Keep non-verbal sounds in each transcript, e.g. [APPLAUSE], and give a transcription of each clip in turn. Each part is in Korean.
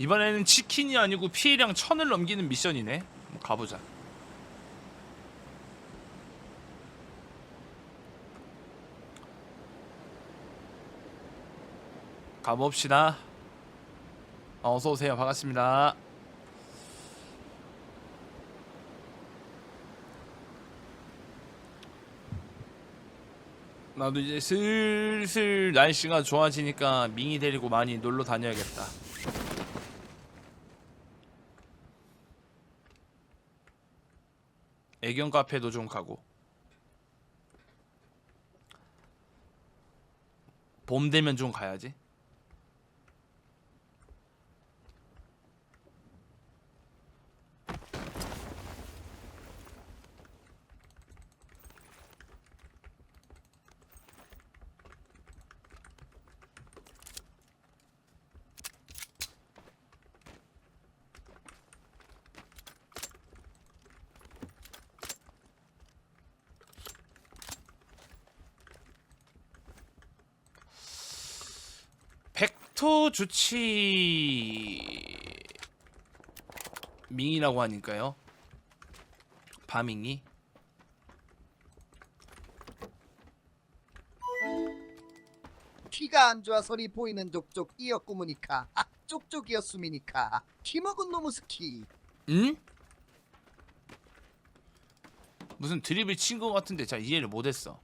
이번에는 치킨이 아니고 피해량 천을 넘기는 미션이네. 가보자. 가봅시다. 어, 어서 오세요. 반갑습니다. 나도 이제 슬슬 날씨가 좋아지니까 밍이 데리고 많이 놀러 다녀야겠다. 애견 카페도 좀 가고. 봄 되면 좀 가야지. 벡터 주치 밍이라고 하니까요. 바밍이 귀가 안 좋아 소리 보이는 족족 이었구무니까 아 쪽쪽이었음이니까 키 먹은 놈의 스키 응? 무슨 드립을 친 것 같은데 자 이해를 못했어.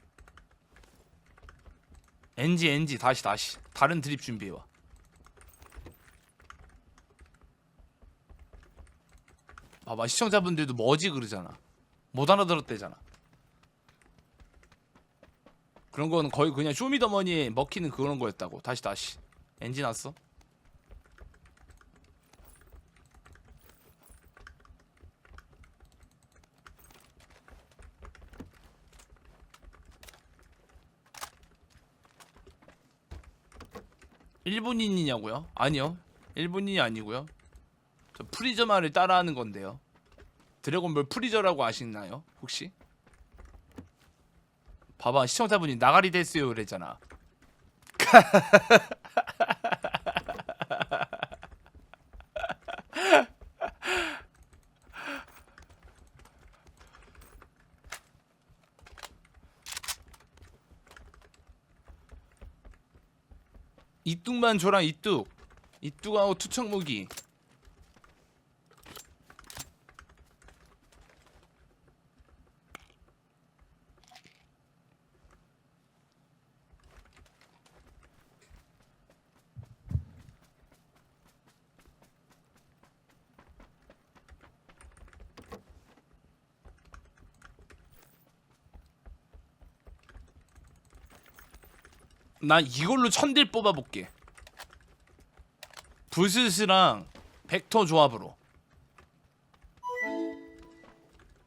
NG NG 다시 다시 다른 드립 준비해와. 봐봐 시청자분들도 뭐지 그러잖아. 못 알아들었대잖아. 그런 거는 거의 그냥 쇼미더머니에 먹히는 그런 거였다고. 다시 다시. NG 났어? 일본인이냐고요? 아니요. 일본인이 아니고요. 저 프리저마를 따라하는 건데요. 드래곤볼 프리저라고 아시나요? 혹시? 봐봐 시청자분이 나가리 됐어요 그랬잖아. [LAUGHS] 이뚝만 줘라 이뚝. 이뚝하고 투척 무기. 나 이걸로 천딜 뽑아볼게. 부스스랑 벡터 조합으로.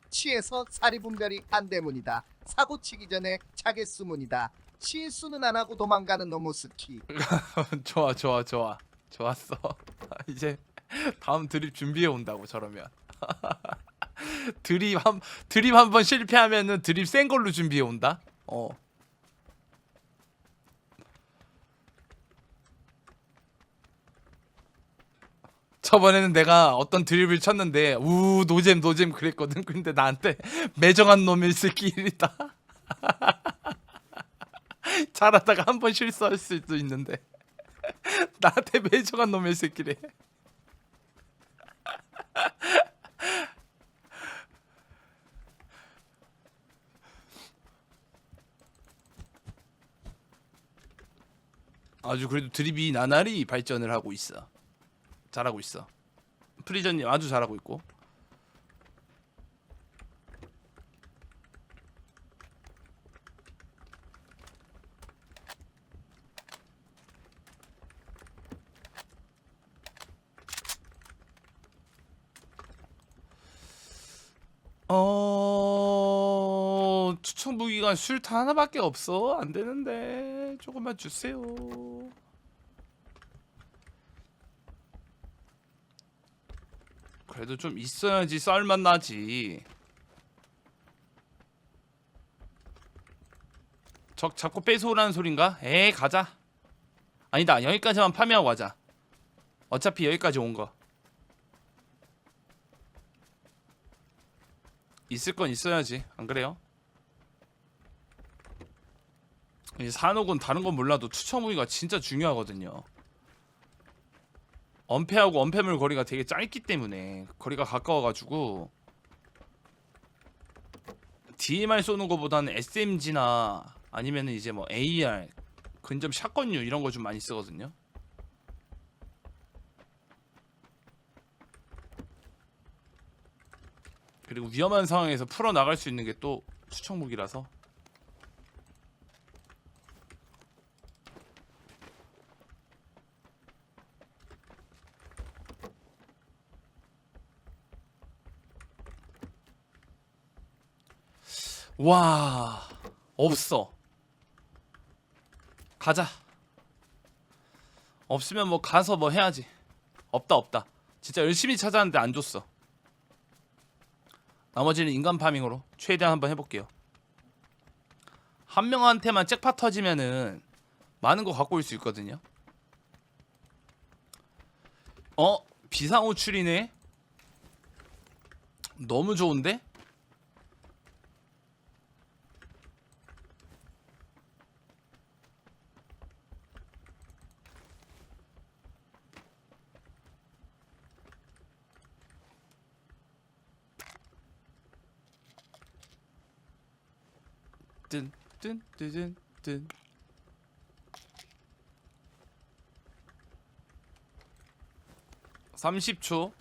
치에서 사리 분별이 안 되문이다 사고 치기 전에 자겠수문이다 실수는 안 하고 도망가는 놈의 스키 [LAUGHS] 좋아 좋아 좋아 좋았어. [LAUGHS] 이제 다음 드립 준비해 온다고 저러면. [LAUGHS] 드립 한 드립 한 번 실패하면은 드립 센 걸로 준비해 온다. 어. 저번에는 내가 어떤 드립을 쳤는데 우 노잼 노잼 그랬거든. 근데 나한테 매정한 놈일 새끼이다. [LAUGHS] 잘하다가 한 번 실수할 수도 있는데 [LAUGHS] 나한테 매정한 놈의 새끼래. [LAUGHS] 아주 그래도 드립이 나날이 발전을 하고 있어. 잘하고 있어. 프리전님 아주 잘하고 있고. 어 추천 무기가 술탄 하나밖에 없어 안 되는데 조금만 주세요. 그래도 좀 있어야지 썰맛 나지. 적 자꾸 뺏어오라는 소린가? 에이 가자. 아니다 여기까지만 파밍하고 가자. 어차피 여기까지 온 거. 있을 건 있어야지. 안 그래요? 이 산옥은 다른 건 몰라도 투척 무기가 진짜 중요하거든요. 엄폐하고 엄폐물 거리가 되게 짧기 때문에 거리가 가까워가지고 DMR 쏘는 것보다는 SMG나 아니면은 이제 뭐 AR 근접 샷건류 이런 거 좀 많이 쓰거든요. 그리고 위험한 상황에서 풀어 나갈 수 있는 게또 수청 무기라서 와 없어. 가자. 없으면 뭐 가서 뭐 해야지. 없다 없다. 진짜 열심히 찾았는데 안 줬어. 나머지는 인간 파밍으로 최대한 한번 해볼게요. 한 명한테만 잭팟 터지면은 많은 거 갖고 올 수 있거든요. 어? 비상호출이네? 너무 좋은데? 뜬뜬뜨뜬뜬 30초.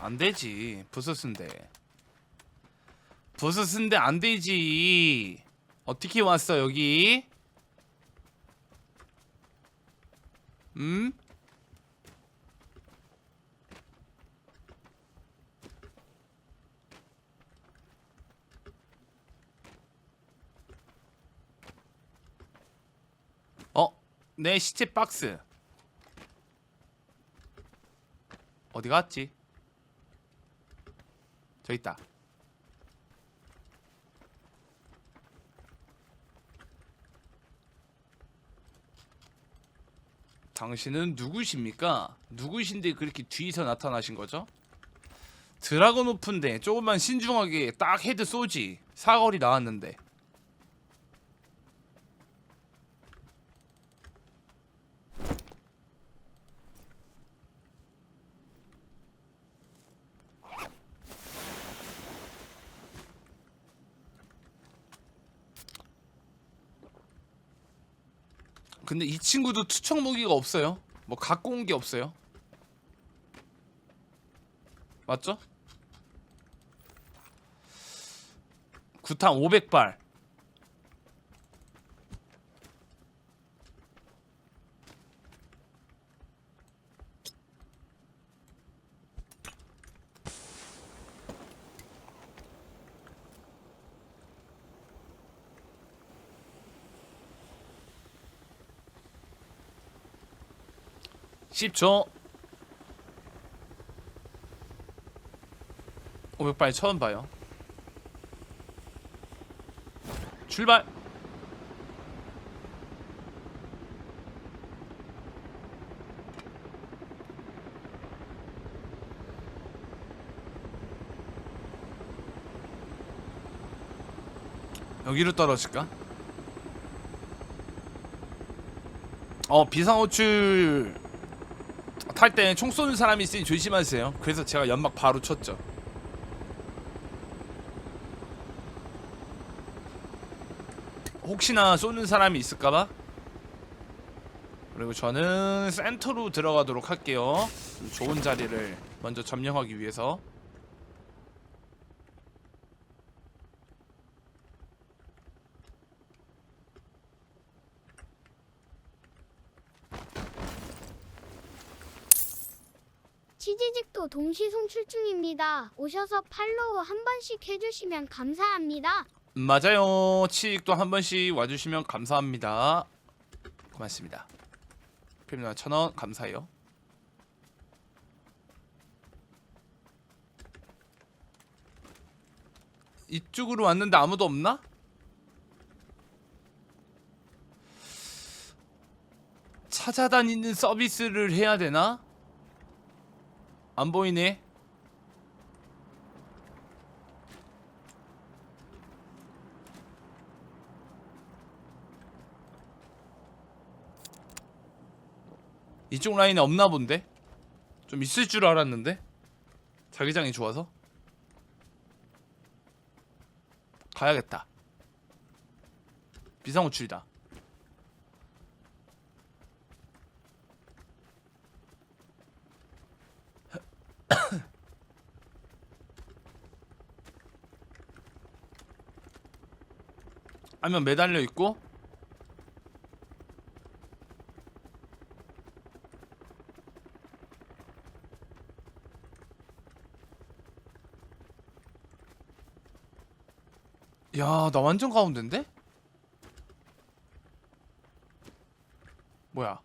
안되지. 부스스인데 부스스인데 안되지. 어떻게 왔어 여기? 음? 어? 내 시체 박스 어디 갔지? 저 있다 당신은 누구십니까? 누구신데 그렇게 뒤에서 나타나신 거죠? 드라곤 오픈데 조금만 신중하게 딱 헤드 쏘지 사거리 나왔는데 근데 이 친구도 투척 무기가 없어요. 뭐 갖고 온 게 없어요. 맞죠? 구탄 500발. 십초 500발 처음 봐요. 출발. 여기로 떨어질까? 어 비상호출 탈 때 총 쏘는 사람이 있으니 조심하세요. 그래서 제가 연막 바로 쳤죠. 혹시나 쏘는 사람이 있을까봐. 그리고 저는 센터로 들어가도록 할게요. 좀 좋은 자리를 먼저 점령하기 위해서. 동시송출증입니다. 오셔서 팔로우 한 번씩 해주시면 감사합니다. 맞아요. 치익도 한 번씩 와주시면 감사합니다. 고맙습니다. 필누나 천원 감사해요. 이쪽으로 왔는데 아무도 없나? 찾아다니는 서비스를 해야 되나? 안 보이네. 이쪽 라인에 없나 본데? 좀 있을 줄 알았는데? 자기장이 좋아서? 가야겠다. 비상호출이다. [COUGHS] 하면 매달려 있고 야, 나 완전 가운데인데? 뭐야?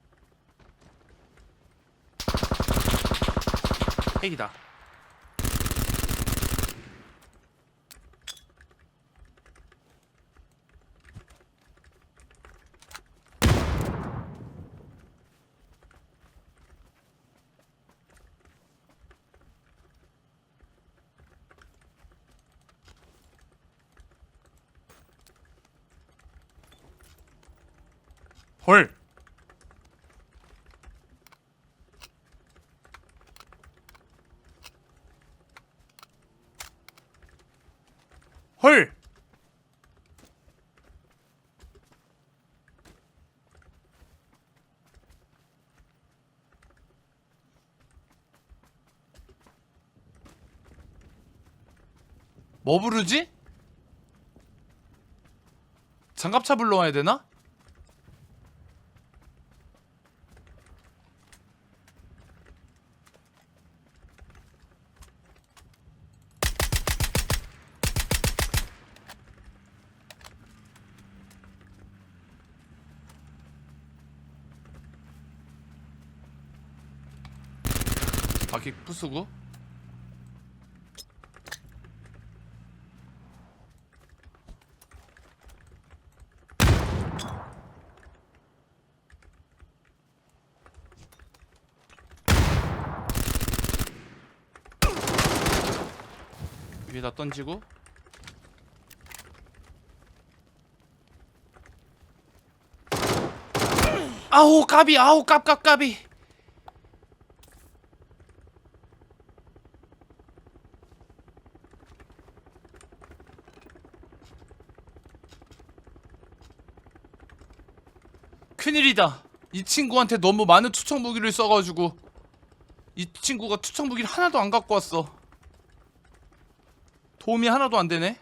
핵이다. 헐. 헐. 뭐 부르지? 장갑차 불러와야 되나? 바퀴 부수고. 위에다 던지고. 아우 까비. 아우 깝깝 까비 큰일이다. 이 친구한테 너무 많은 투척 무기를 써가지고 이 친구가 투척 무기를 하나도 안 갖고 왔어. 도움이 하나도 안 되네.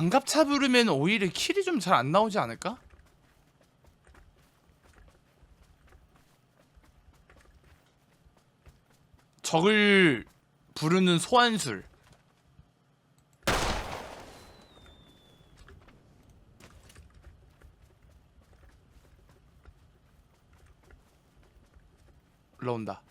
장갑차 부르면 오히려 킬이 좀 잘 안 나오지 않을까? 적을 부르는 소환술 올라온다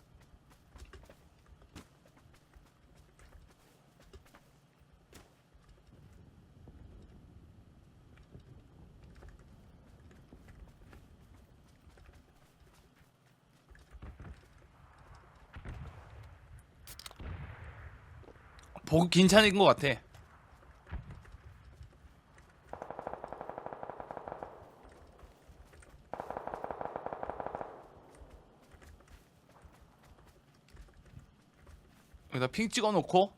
보 괜찮은 것 같아. 여기다 핑 찍어놓고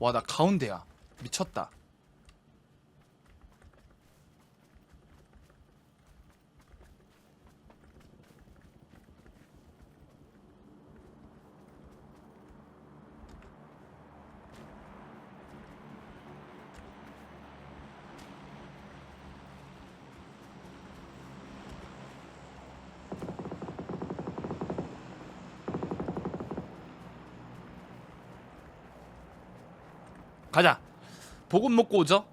와 나 가운데야 미쳤다. 가자. 보급 먹고 오죠.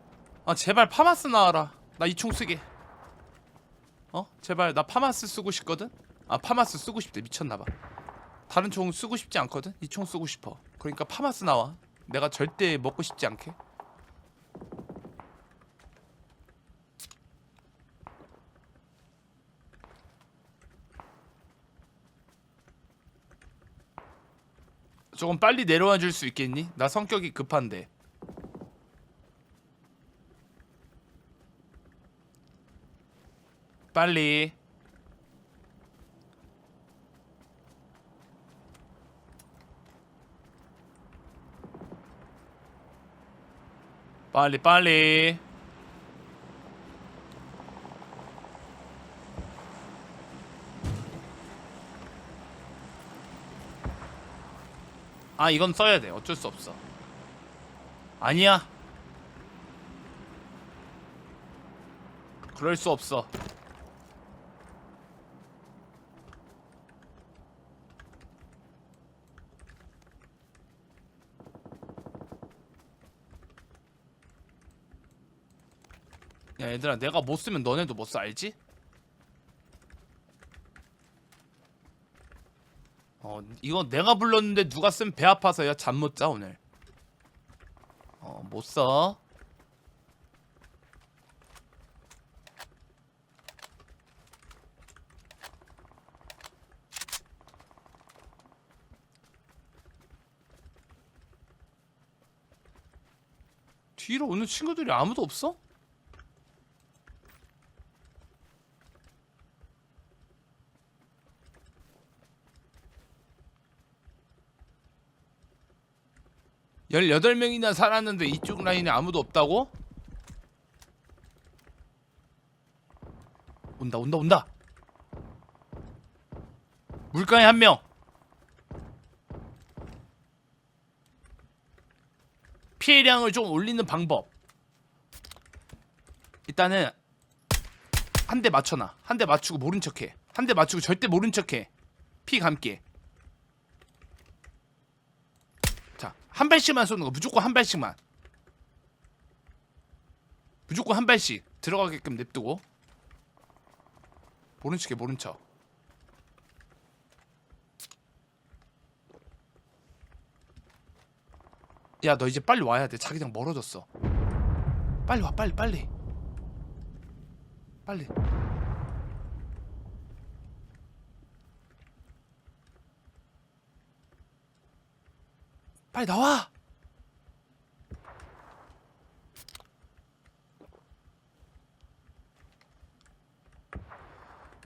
아 제발 파마스 나와라. 나 이 총 쓰게. 어? 제발 나 파마스 쓰고 싶거든. 아 파마스 쓰고 싶대 미쳤나봐. 다른 총 쓰고 싶지 않거든. 이 총 쓰고 싶어. 그러니까 파마스 나와. 내가 절대 먹고 싶지 않게. 조금 빨리 내려와 줄 수 있겠니? 나 성격이 급한데. 빨리. 빨리 빨리. 아 이건 써야 돼. 어쩔 수 없어. 아니야. 그럴 수 없어. 야 얘들아 내가 못 쓰면 너네도 못 써 알지? 어 이거 내가 불렀는데 누가 쓰면 배 아파서 야 잠 못 자 오늘 어 못 써. 뒤로 오는 친구들이 아무도 없어? 열여덟 명이나 살았는데 이쪽 라인에 아무도 없다고? 온다 온다 온다. 물가에 한명. 피해량을 좀 올리는 방법. 일단은 한 대 맞춰놔. 한 대 맞추고 모른 척해. 한 대 맞추고 절대 모른 척해. 피 감게 자, 한 발씩만 쏘는 거. 무조건 한 발씩만. 무조건 한 발씩 들어가게끔 냅두고. 모른 척해, 모른 척. 야, 너 이제 빨리 와야 돼. 자기장 멀어졌어. 빨리 와, 빨리, 빨리. 빨리. 빨리 나와.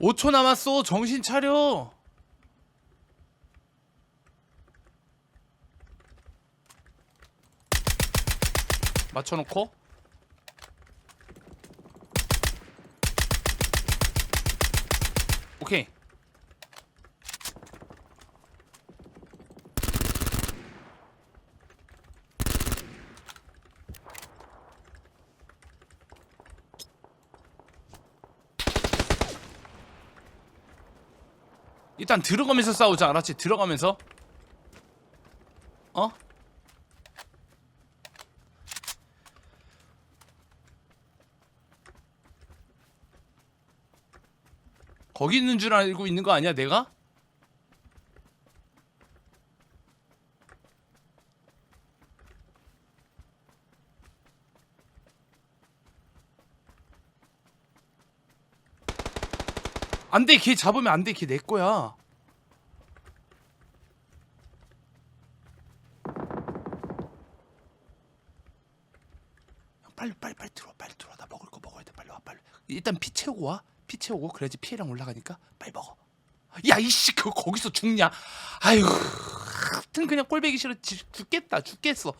(5초) 남았어. 정신 차려. 맞춰놓고 오케이 일단 들어가면서 싸우자 알았지? 들어가면서 어? 거기 있는 줄 알고 있는 거 아니야 내가? 안돼 걔 잡으면 안돼 걔 내 거야 일단 피 채우고 와 피 채우고 그래야지 피해량 올라가니까 빨리 먹어. 야 이씨 그거 거기서 죽냐? 아유 하여튼 그냥 꼴배기 싫어. 지- 죽겠다. 죽겠어.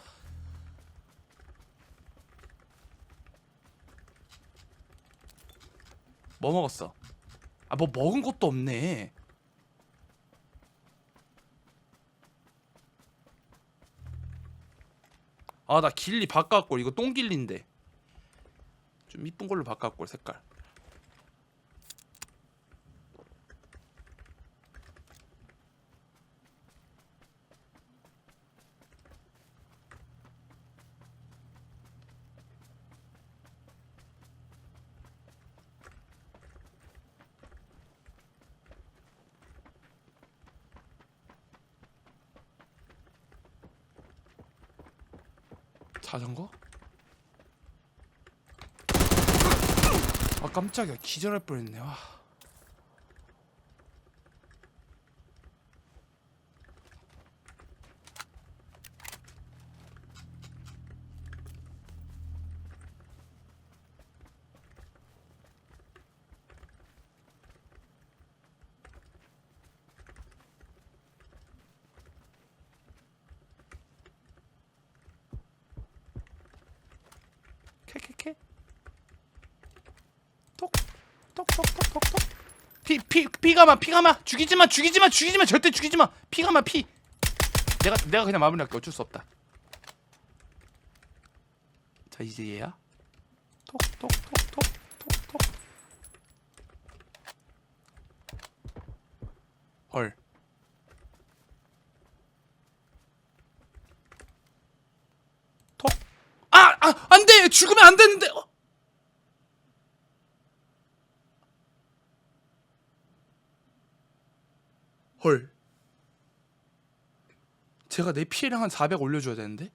뭐 먹었어? 아 뭐 먹은 것도 없네. 아 나 길리 바꿔올 이거 똥길리인데 좀 이쁜 걸로 바꿔올 색깔 자전거? 아 깜짝이야 기절할 뻔했네 와. 캐캐캐 톡톡톡톡톡톡 피피 피가마 피가마. 죽이지마 죽이지마 죽이지마. 절대 죽이지마. 피가마 피. 내가 내가 그냥 마무리할게. 어쩔 수 없다. 자 이제 얘야. 톡톡톡톡톡톡. 헐. 톡. 아, 아, 안 돼! 죽으면 안 되는데! 어. 헐. 제가 내 피해량 한 400 올려줘야 되는데?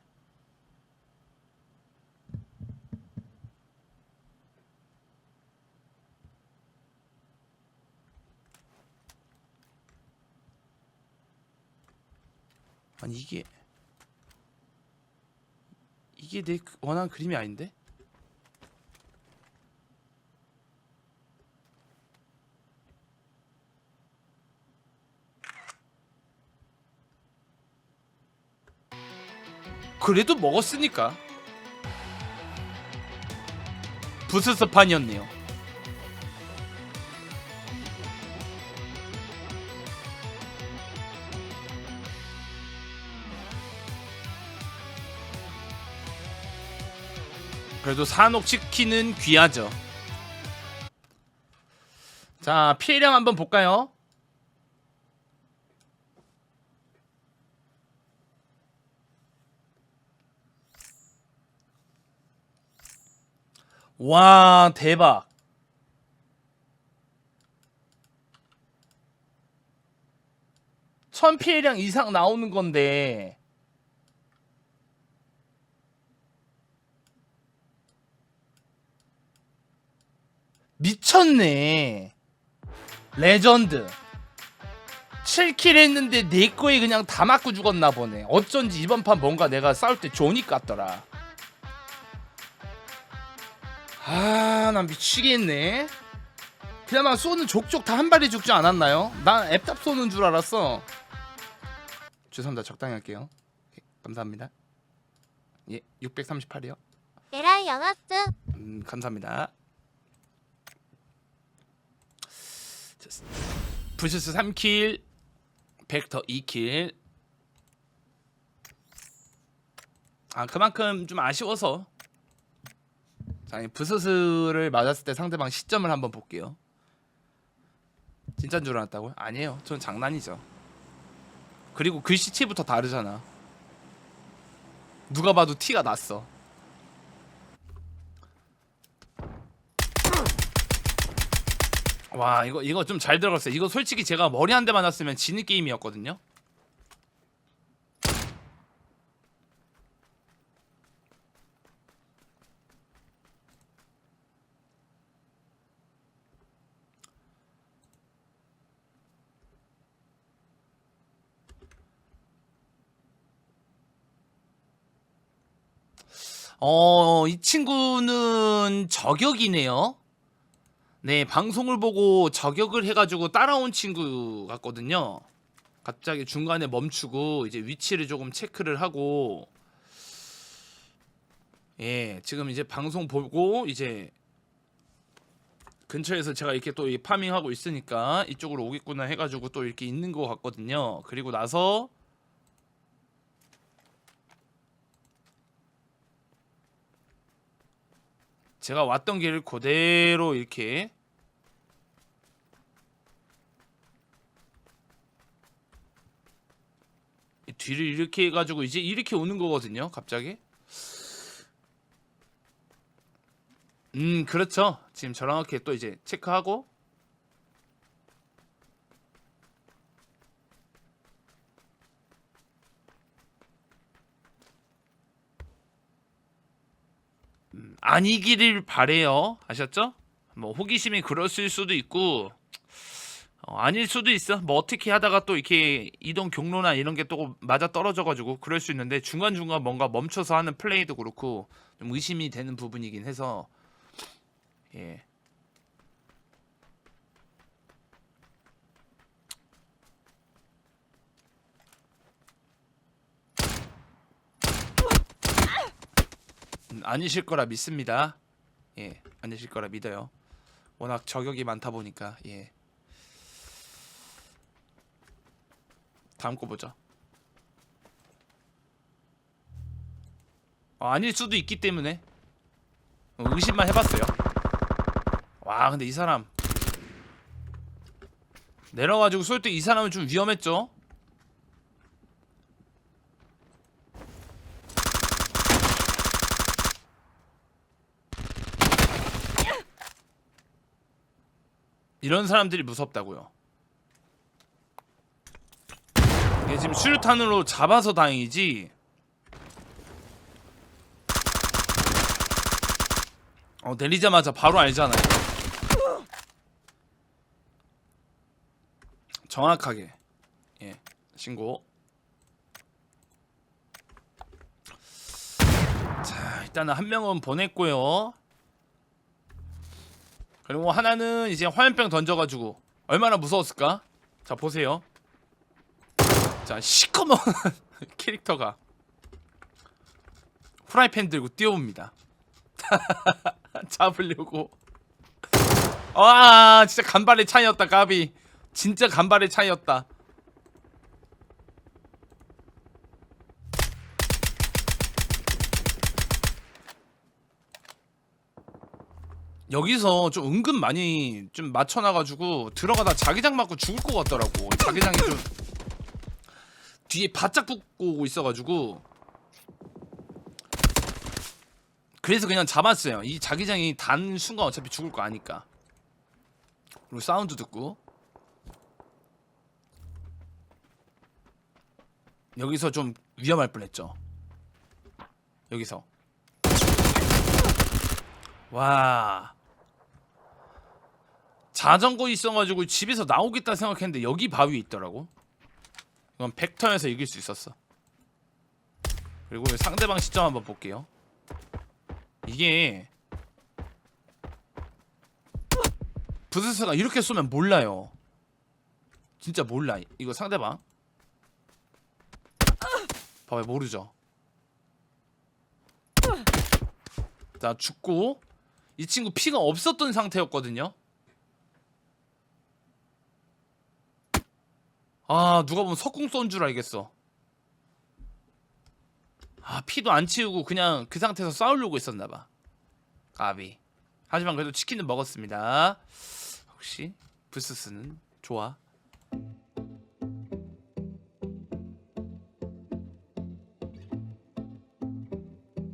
아니 이게 이게 내 그- 원하는 그림이 아닌데? 그래도 먹었으니까. 부스스판이었네요. 그래도 산옥치킨은 귀하죠. 자 피해량 한번 볼까요? 와 대박. 천 피해량 이상 나오는 건데. 미쳤네. 레전드. 7킬 했는데 내 거에 그냥 다 맞고 죽었나 보네. 어쩐지 이번 판 뭔가 내가 싸울 때 조닉 같더라 아, 난 미치겠네. 그냥 쏘는 족족 다 한 발에 죽지 않았나요? 난 앱탑 쏘는 줄 알았어. 죄송합니다. 적당히 할게요. 예, 감사합니다. 예, 638이요. 에라이 양아스 음, 감사합니다. 자, 부스스 3킬, 벡터 2킬. 아, 그만큼 좀 아쉬워서 자, 이 부스스를 맞았을 때 상대방 시점을 한번 볼게요. 진짜인 줄 알았다고요? 아니에요. 전 장난이죠. 그리고 글씨체부터 다르잖아. 누가 봐도 티가 났어. 와 이거 이거 좀 잘 들어갔어요. 이거 솔직히 제가 머리 한 대 맞았으면 지는 게임이었거든요. 어, 이 친구는 저격이네요. 네, 방송을 보고 저격을 해가지고 따라온 친구 같거든요. 갑자기 중간에 멈추고 이제 위치를 조금 체크를 하고, 예, 지금 이제 방송 보고 이제 근처에서 제가 이렇게 또이 파밍하고 있으니까 이쪽으로 오겠구나 해가지고 또 이렇게 있는 것 같거든요. 그리고 나서 제가 왔던 길을 그대로 이렇게 이 뒤를 이렇게 해가지고 이제 이렇게 오는 거거든요. 갑자기. 음, 그렇죠. 지금 저렇게 또 이제 체크하고 아니기를 바래요. 아셨죠? 뭐 호기심이 그랬을 수도 있고 어, 아닐 수도 있어. 뭐 어떻게 하다가 또 이렇게 이동 경로나 이런 게 또 맞아 떨어져가지고 그럴 수 있는데 중간 중간 뭔가 멈춰서 하는 플레이도 그렇고 좀 의심이 되는 부분이긴 해서 예. 음, 아니실 거라 믿습니다. 예, 아니실 거라 믿어요. 워낙 저격이 많다 보니까 예. 다음 거 보자. 어, 아닐 수도 있기 때문에 어, 의심만 해봤어요. 와, 근데 이 사람 내려가지고 쏠 때 이 사람은 좀 위험했죠. 이런 사람들이 무섭다고요. 얘 지금 수류탄으로 잡아서 다행이지. 어 내리자마자 바로 알잖아요. 정확하게 예 신고. 자 일단은 한 명은 보냈고요. 그리고 하나는 이제 화염병 던져가지고 얼마나 무서웠을까? 자 보세요. 자 시커먼 [LAUGHS] 캐릭터가 프라이팬 들고 뛰어옵니다. [LAUGHS] 잡으려고. 와 진짜 간발의 차이였다 까비. 진짜 간발의 차이였다. 여기서 좀 은근 많이 좀 맞춰놔가지고 들어가다 자기장 맞고 죽을 것 같더라고. 자기장이 좀 뒤에 바짝 붙고 오고 있어가지고 그래서 그냥 잡았어요. 이 자기장이 단 순간 어차피 죽을 거 아니까. 그리고 사운드 듣고 여기서 좀 위험할 뻔했죠. 여기서 와 자전거 있어가지고 집에서 나오겠다 생각했는데 여기 바위에 있더라고. 이건 벡터에서 이길 수 있었어. 그리고 상대방 시점 한번 볼게요. 이게 부스스가 이렇게 쏘면 몰라요. 진짜 몰라. 이거 상대방. 봐봐요 모르죠. 자 죽고 이 친구 피가 없었던 상태였거든요. 아 누가 보면 석궁 쏜 줄 알겠어. 아 피도 안 치우고 그냥 그 상태에서 싸우려고 했었나봐. 까비. 하지만 그래도 치킨은 먹었습니다. 혹시 부스스는 좋아.